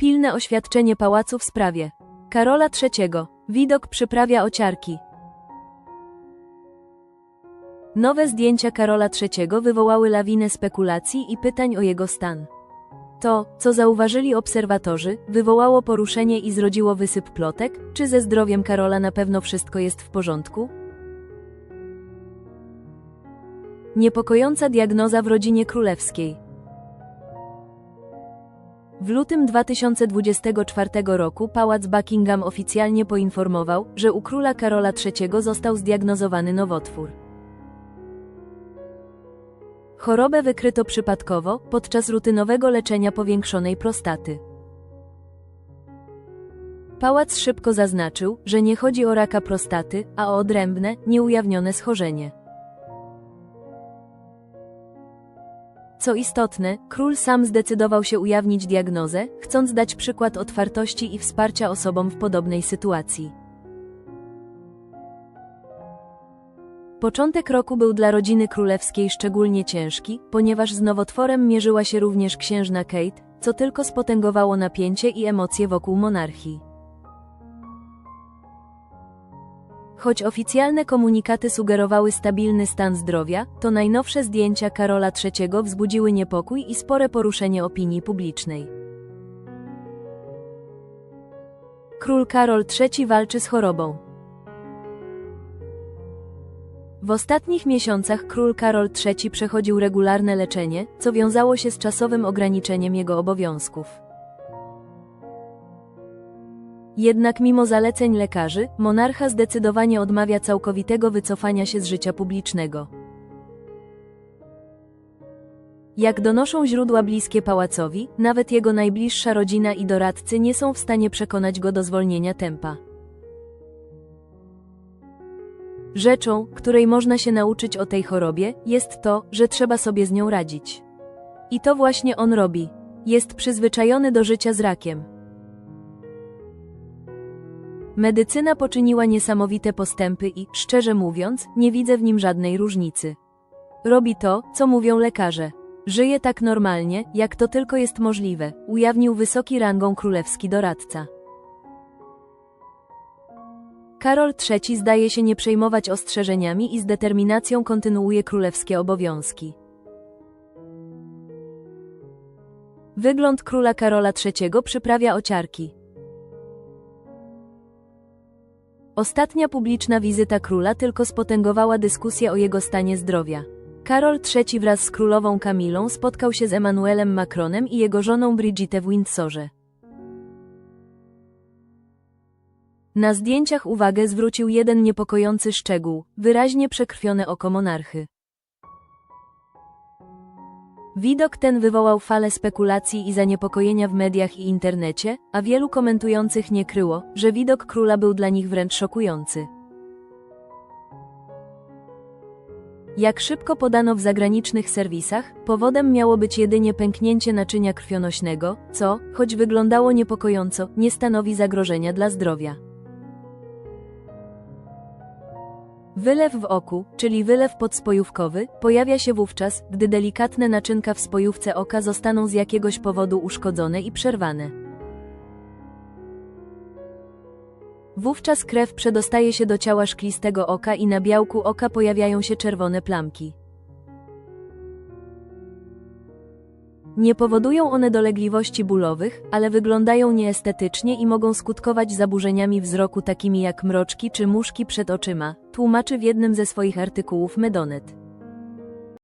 Pilne oświadczenie pałacu w sprawie. Karola III. Widok przyprawia ociarki. Nowe zdjęcia Karola III wywołały lawinę spekulacji i pytań o jego stan. To, co zauważyli obserwatorzy, wywołało poruszenie i zrodziło wysyp plotek, czy ze zdrowiem Karola na pewno wszystko jest w porządku? Niepokojąca diagnoza w rodzinie królewskiej. W lutym 2024 roku Pałac Buckingham oficjalnie poinformował, że u króla Karola III został zdiagnozowany nowotwór. Chorobę wykryto przypadkowo, podczas rutynowego leczenia powiększonej prostaty. Pałac szybko zaznaczył, że nie chodzi o raka prostaty, a o odrębne, nieujawnione schorzenie. Co istotne, król sam zdecydował się ujawnić diagnozę, chcąc dać przykład otwartości i wsparcia osobom w podobnej sytuacji. Początek roku był dla rodziny królewskiej szczególnie ciężki, ponieważ z nowotworem mierzyła się również księżna Kate, co tylko spotęgowało napięcie i emocje wokół monarchii. Choć oficjalne komunikaty sugerowały stabilny stan zdrowia, to najnowsze zdjęcia Karola III wzbudziły niepokój i spore poruszenie opinii publicznej. Król Karol III walczy z chorobą. W ostatnich miesiącach król Karol III przechodził regularne leczenie, co wiązało się z czasowym ograniczeniem jego obowiązków. Jednak mimo zaleceń lekarzy, monarcha zdecydowanie odmawia całkowitego wycofania się z życia publicznego. Jak donoszą źródła bliskie pałacowi, nawet jego najbliższa rodzina i doradcy nie są w stanie przekonać go do zwolnienia tempa. Rzeczą, której można się nauczyć o tej chorobie, jest to, że trzeba sobie z nią radzić. I to właśnie on robi. Jest przyzwyczajony do życia z rakiem. Medycyna poczyniła niesamowite postępy i, szczerze mówiąc, nie widzę w nim żadnej różnicy. Robi to, co mówią lekarze. Żyje tak normalnie, jak to tylko jest możliwe, ujawnił wysoki rangą królewski doradca. Karol III zdaje się nie przejmować ostrzeżeniami i z determinacją kontynuuje królewskie obowiązki. Wygląd króla Karola III przyprawia ociarki. Ostatnia publiczna wizyta króla tylko spotęgowała dyskusję o jego stanie zdrowia. Karol III wraz z królową Kamilą spotkał się z Emmanuelem Macronem i jego żoną Brigitte w Windsorze. Na zdjęciach uwagę zwrócił jeden niepokojący szczegół, wyraźnie przekrwione oko monarchy. Widok ten wywołał falę spekulacji i zaniepokojenia w mediach i internecie, a wielu komentujących nie kryło, że widok króla był dla nich wręcz szokujący. Jak szybko podano w zagranicznych serwisach, powodem miało być jedynie pęknięcie naczynia krwionośnego, co, choć wyglądało niepokojąco, nie stanowi zagrożenia dla zdrowia. Wylew w oku, czyli wylew podspojówkowy, pojawia się wówczas, gdy delikatne naczynka w spojówce oka zostaną z jakiegoś powodu uszkodzone i przerwane. Wówczas krew przedostaje się do ciała szklistego oka i na białku oka pojawiają się czerwone plamki. Nie powodują one dolegliwości bólowych, ale wyglądają nieestetycznie i mogą skutkować zaburzeniami wzroku takimi jak mroczki czy muszki przed oczyma, tłumaczy w jednym ze swoich artykułów Medonet.